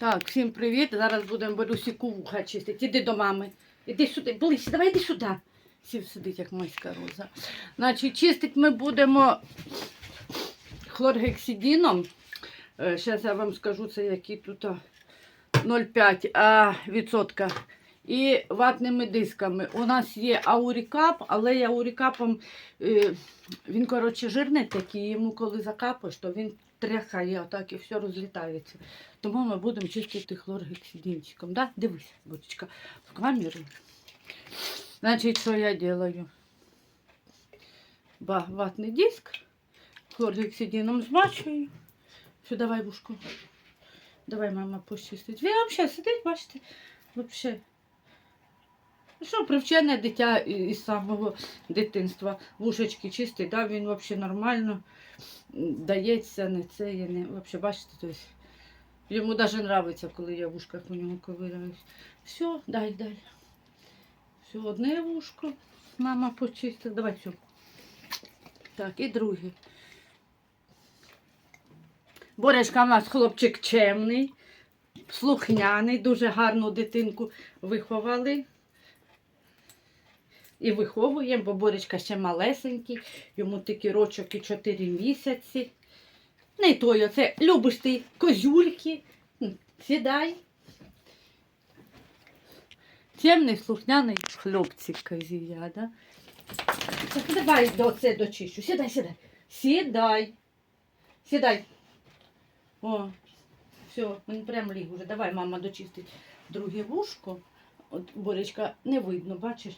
Так, всім привіт. Зараз будемо Борусіку вуха чистити. Іди до мами. Іди сюди, ближче, давай іди сюди. Сів сидить, як майська роза. Значить, чистити ми будемо хлоргексидином. Зараз я вам скажу, це які тут 0,5 а, відсотка. І ватними дисками. У нас є аурікап, але я аурікапом, е, він, коротше, жирний такий, йому коли закапаєш, то він тряхає отак і все розлітається. Тому ми будемо чистити хлоргексидинчиком. Да? Дивись, бочечка, в камеру. Значить, що я делаю? Ватний диск хлоргексидином змачую. Все, давай вушку. Давай, мама, почистить. Він взагалі сидить, бачите, взагалі. Ну Що, привчене дитя із самого дитинства. Вушечки чистить, да? він взагалі нормально дається, не це, є, не, взагалі, бачите, тобто, йому навіть подобається, коли я в вушках у нього ковиряюсь. Все, дай, дай. Все, одне вушко, мама почистила, давай все. Так, і друге. Боречка у нас хлопчик чемний, слухняний, дуже гарну дитинку виховали. І виховуємо, бо Боречка ще малесенький, йому тільки рочок і 4 місяці. Не той оце, любиш ти козюльки. Сідай. Темний, слухняний хлопчик козія, да? Так, давай до це дочищу. Сідай, сідай. Сідай. Сідай. О, все, він прям ліг уже. Давай, мама, дочистить друге вушко. От, Боречка, не видно, бачиш?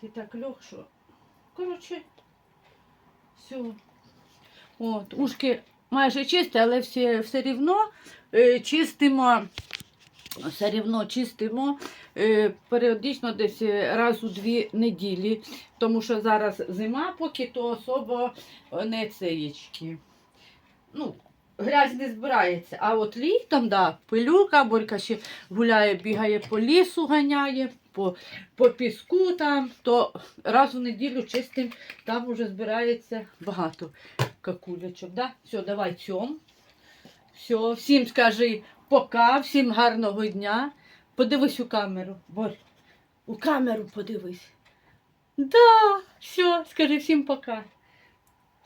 Ти так лег, що. Коротше, все. От, ушки майже чисті, але все, все рівно е, чистимо. Все рівно чистимо е, періодично десь е, раз у дві неділі, тому що зараз зима, поки то особо е, не цеєчки. Ну, грязь не збирається. А от літом, да, пилюка, Борька ще гуляє, бігає по лісу, ганяє, по, по піску там, то раз у неділю чистим, там вже збирається багато какулячок. Да? Все, давай цьом. Все, всім скажи пока, всім гарного дня. Подивись у камеру. Борь, у камеру подивись. Да, все, скажи всім пока.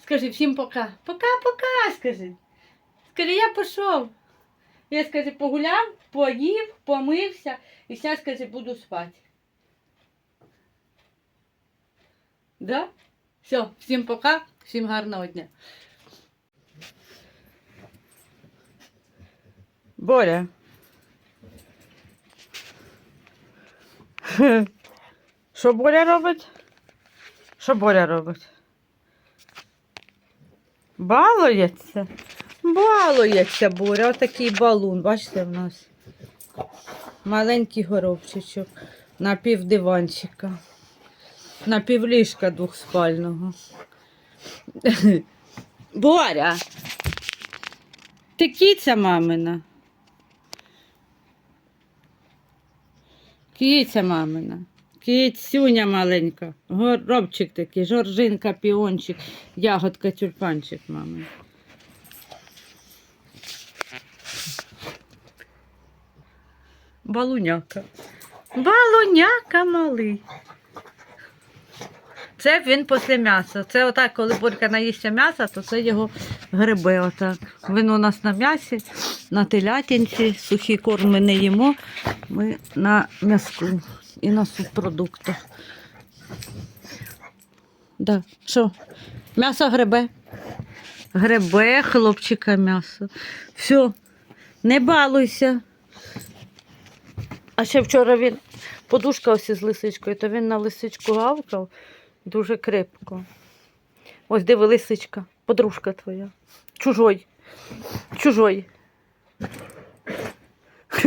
Скажи всім пока. Пока-пока, скажи. Скажи, я пішов. Я скажи, погуляв, поїв, помився і зараз, скажи, буду спати. Да? Все, всім пока, всім гарного дня. Боря. Що Боря робить? Що Боря робить? Балується. Балується Боря. Отакий балун. Бачите в нас? Маленький горобчичок. На пів диванчика. На півліжка двохспального. Боря. Ти кіця мамина. Кіця мамина. Кіцюня маленька. Горобчик такий, жоржинка, піончик, ягодка, тюльпанчик мамин. Балуняка. Балуняка малий. Це він після м'яса. Це отак, коли Борька наїсться м'яса, то це його гриби. Отак. Він у нас на м'ясі, на телятинці, сухі корм ми не їмо. Ми на м'язку і на субпродуктах. Да. Що? М'ясо грибе. Грибе, хлопчика м'ясо. Все, не балуйся. А ще вчора він подушка ось із лисичкою, то він на лисичку гавкав дуже крепко. Ось диви лисичка, подружка твоя. Чужой. Чужой.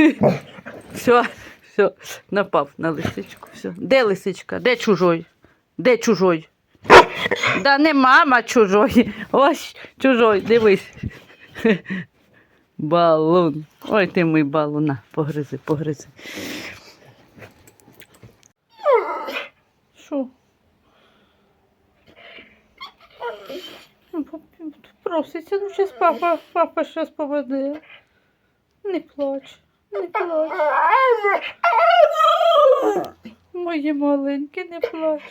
Все, все, напав на лисичку. Все. Де лисичка? Де чужой? Де чужой? Да не мама чужой. Ось чужой, дивись. Балун. Ой, ти мій балуна. Погризи, погризи. Що? Ну, Проситься, ну зараз папа, папа щас поведе. Не плач. Не плач. Мої маленькі, не плач.